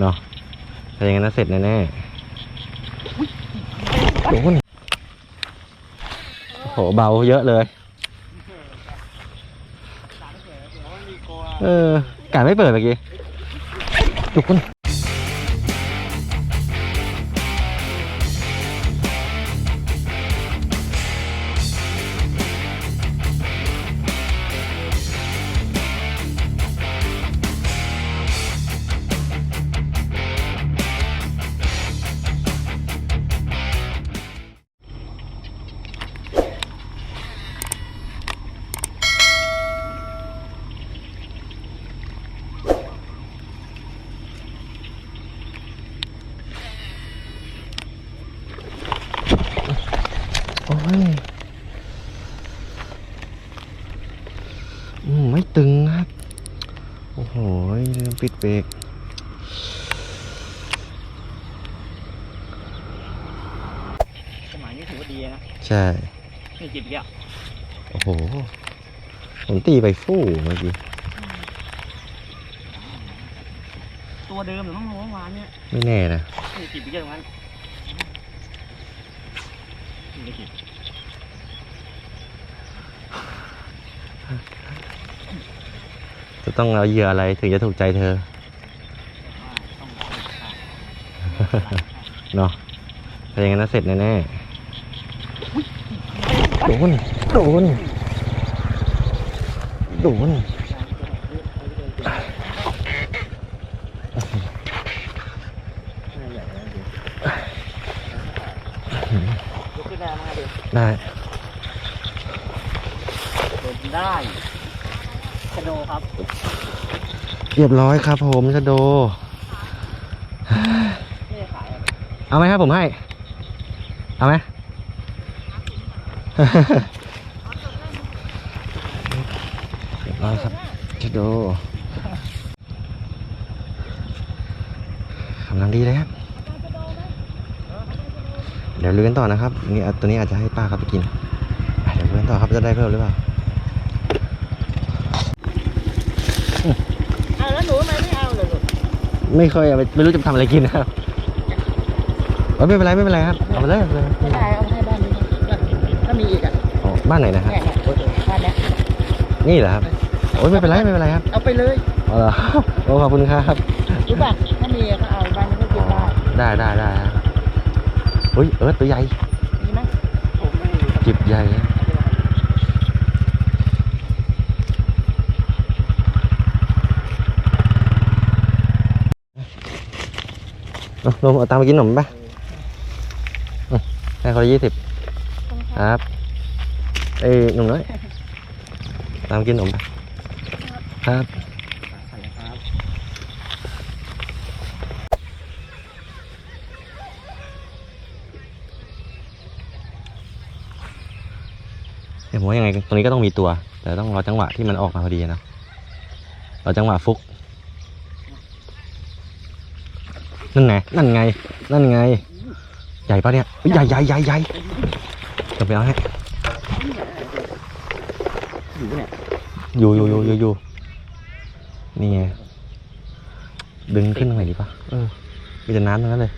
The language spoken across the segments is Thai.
เนาะถ้าอย่างนั้นนะเสร็จแน่ๆโดนโอ้โหเบาเยอะเลยเออการไม่เปิดเมื่อกี้จุกคน ไม่ตึงครับ โอ้โหลืมปิดเบรกสมัยนี้ถือว่าดีนะ ใช่ นี่จิบเยอะโอ้โห ผมตีไปฟู่เมื่อกี้ ตัวเดิมหรือต้องรู้วานเนี่ย ไม่แน่นะ นี่จิบเยอะตรงนั้นนี่ไม่จิบ จะต้องเอาเหยื่ออะไรถึงจะถูกใจเธอเนาะถ้าอย่างนั้นนะเสร็จแน่ๆโดน โดน โดนยกขึ้นได้ ชะโดครับ เรียบร้อยครับผมชะโดไม่ได้ขายอะเอาไหมครับผมให้ เอาไหม เรียบร้อยครับชะโดกำลังดีเลยครับ เดี๋ยวเลื้อนต่อนะครับนี่อะตัวนี้อาจจะให้ป้าเขาไปกินอะเดี๋ยวเลื้อนต่อครับจะได้เพิ่มหรือเปล่า เอาแล้วหนูทำไมไม่เอาเลยลูกไม่เคยเอาไปไม่รู้จะทำอะไรกินนะครับเอ้ยไม่เป็นไรไม่เป็นไรครับเอาไปเลยเอาไปเลยไม่ได้เอาให้บ้านนี้ถ้ามีอีกอะอ๋อบ้านไหนนะครับเนี่ยเนี่ยบ้านเนี้ยนี่เหรอครับโอ้ยไม่เป็นไรไม่เป็นไรครับเอาไปเลยเอาเหรอโอ้ขอบคุณครับรู้ป่ะถ้ามีก็เอาบ้านนี้ก็กินได้ได้ได้ได้ครับเฮ้ยเอิร์ธตัวใหญ่มีไหมผมไม่มี จิบใหญ่ เอาลงเอาตังค์ไปกินขนมไปอืมให้คนละยี่สิบครับเอ้ยหนุ่มน้อยตามกินขนมไปครับครับเดี๋ยวผมว่ายังไงตรงนี้ก็ต้องมีตัว แต่ต้องรอจังหวะที่มันออกมาพอดีนะรอจังหวะฟุก นั่นไงนั่นไง นั่นไง ใหญ่ปะเนี่ยเฮ้ยใหญ่ใหญ่ใหญ่ใหญ่เดี๋ยวไปเอาให้อยู่เนี่ยอยู่อยู่อยู่อยู่อยู่นี่ไงดึงขึ้นตรงไหนดีปะเออมีแต่น้ำตรงนั้นเลย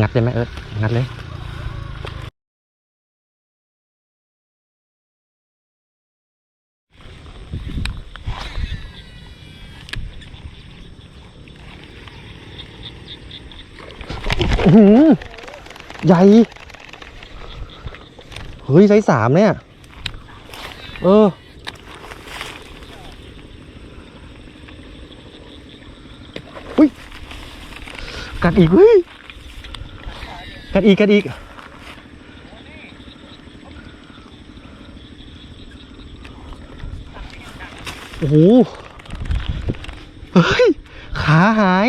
งัดเลยไหมเอิร์ธงัดเลย หืใหญ่ เฮ้ยไซส์สามเนี่ย เออ อุ้ย กัดอีกเฮ้ย กัดอีก กัดอีก โอ้โห เฮ้ย ขาหาย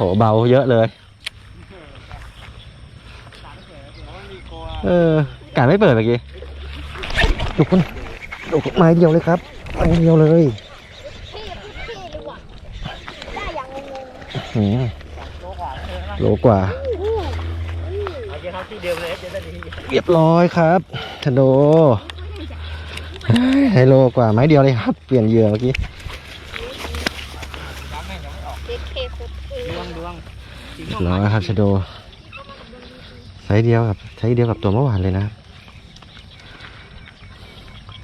หเบาเยอะเลย เออการไม่เปิดเมื่อกี้ดูคนดูคนไม้เดียวเลยครับไม้เดียวเลยพี่พี่ดีกว่าได้อย่างงงหืมโลกว่าเลยนะโลกว่าเอาเดี๋ยวเขาที่เดิมเลยเดี๋ยวจะดีเรียบร้อยครับชะโดเฮ้ยไฮโลกว่าไม้เดียวเลยครับ เปลี่ยนเหยื่อเมื่อกี้ น้ำแม่งยังไม่ออก ๆ เด็กเคคุดเอดวงดวงสีเรีม่ยวบร้อยครับชะโดไซส์เดียวกับไซส์เดียวกับตัวเมื่อวานเลยนะ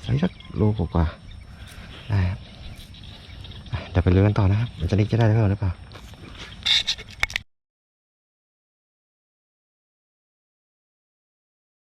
ไซส์สักโลกว่าๆได้ครับอะเดี๋ยวไปเรือกันต่อนะครับมันจะนิกจะได้หรือเปล่าหรือเปล่า